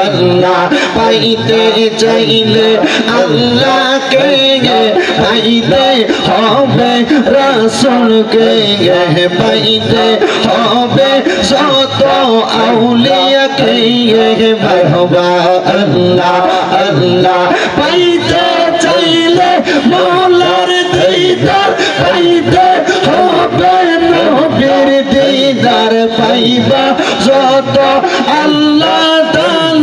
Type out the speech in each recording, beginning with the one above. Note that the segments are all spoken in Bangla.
আল্লাহ, পাইতে চাইলে আল্লাহকে পাইতে হবে রাসুলকে পাইতে হবে যত আউলিয়াকে মারহবা আল্লাহ আল্লাহ। পাইতে চাইলে মৌলার দিদার, পাইতে হবে নবীর দিদার, পাইবা যত আল্লাহ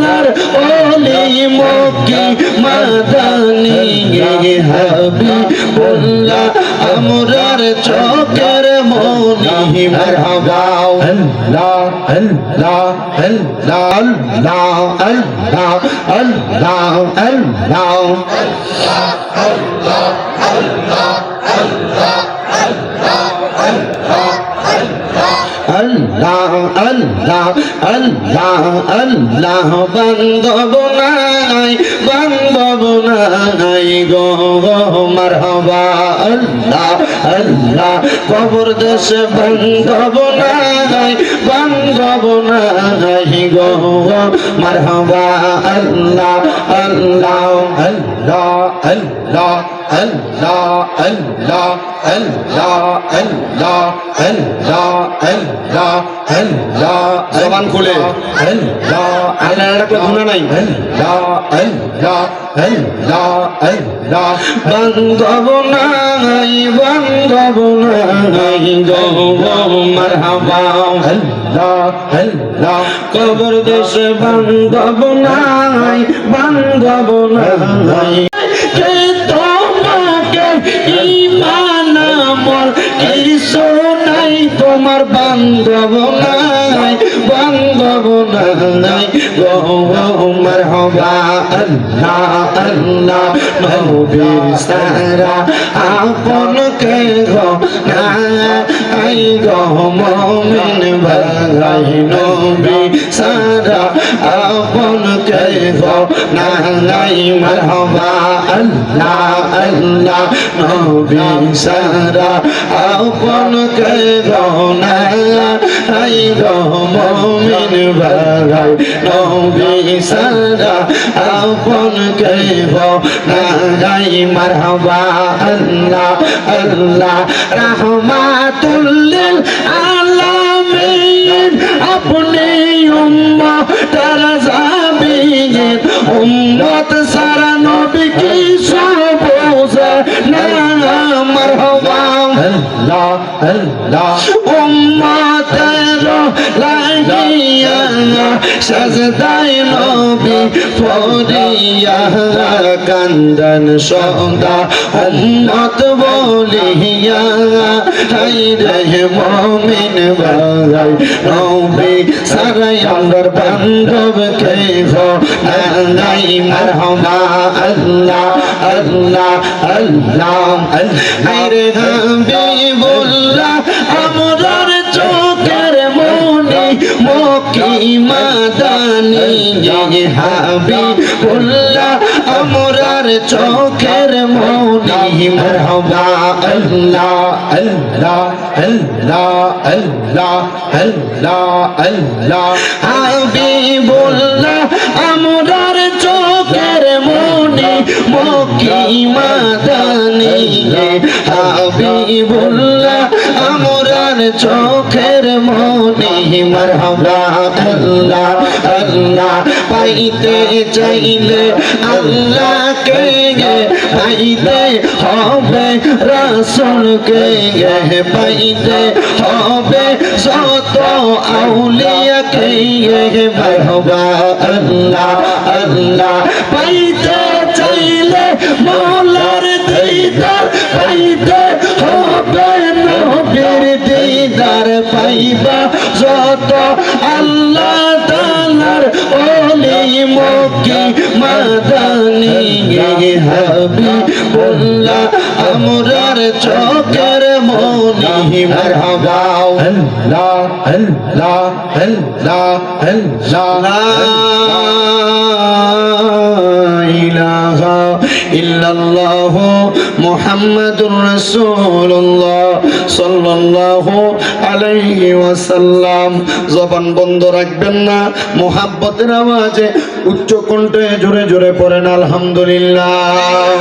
তালার ওলি মক্কি মাদানি। হাবি বল্লা আমরার চোখের মনি। মারহাবা আল্লাহ আল্লাহ আল্লাহ আল্লাহ আল্লাহ আল্লাহ আল্লাহ আল্লাহ আল্লাহ আল্লাহ আল্লাহ। বান্ধব নাই বান্ধব নাই গো, মারহাবা। আল্লাহ আল্লাহ, কবর দেশে বান্ধব নাই বান্ধব নাই গো, মারহাবা। আল্লাহ আল্লাহ আল্লাহ আল্লাহ আল্লাহ Allah Allah Allah Allah Allah Allah Allah জবান খুলে Allah আপনার একটা গুনাহ নাই Allah Allah Allah Allah বান্দব নাই বান্দব নাই গো মারহাবা Allah Allah কবর দেশ বান্দব নাই বান্দব নাই আমল কিছু নাই তোমার বান্ধব নাই বান্ধব নাই। গো মারহাবা, আল্লাহ আল্লাহ নবীর সারা আপন কে গো না আই গো মমিন ভাই, নবী সারা আপন নালাই মরহবা আল্লাহ আল্লাহ নবী সারা আপন কেদো নালাই রহমিন ভারাই নবী সারা আপন কেদো নালাই মরহবা আল্লাহ আল্লাহ রহমাতুল্লিল আলামিন আল্লাহ আল্লাহ উম্মতের লাগিয়া সাজদাই নবী ফরিয়া কান্দন সদা উম্মত বলিয়া হাই রে মমিন ভাই নবী সারাই আঙ্গর বান্ধব কে হো নাই মারহামা আল্লাহ আল্লাহ আল্লাহ হাই রে হাবিবুল্লাহ আমরার চোখের মনি মকি মাদানি হাবিবুল্লাহ আমরার চোখের মনি মারহাবা। আল্লাহ আল্লাহ আল্লাহ আল্লাহ আল্লাহ আল্লাহ। হাবিবুল্লাহ মনি মকি মাদানি হাবিবুল্লাহ, আমরার চোখের মনি, মারহাবা আল্লাহ আল্লাহ, পাইতে চাইলে আল্লাহকে পাইতে হবে রাসুলকে পাইতে হবে যত আউলিয়াকে মারহাবা আল্লাহ যত আল্লাহ তালার ওলি মক্কি মাদানি হাবি বল্লা আমরার চোখের মনি মারহাবা। আল্লাহ আল্লাহ আল্লাহ আল্লাহ ইলাহা ইল্লাল্লাহ মুহাম্মাদুর রাসূলুল্লাহ সাল্লাল্লাহু আলাইহি জবান বন্ধ রাখবেন না মোহাব্বতের আওয়াজে উচ্চ কণ্ঠে জোরে জোরে পড়েন আলহামদুলিল্লাহ।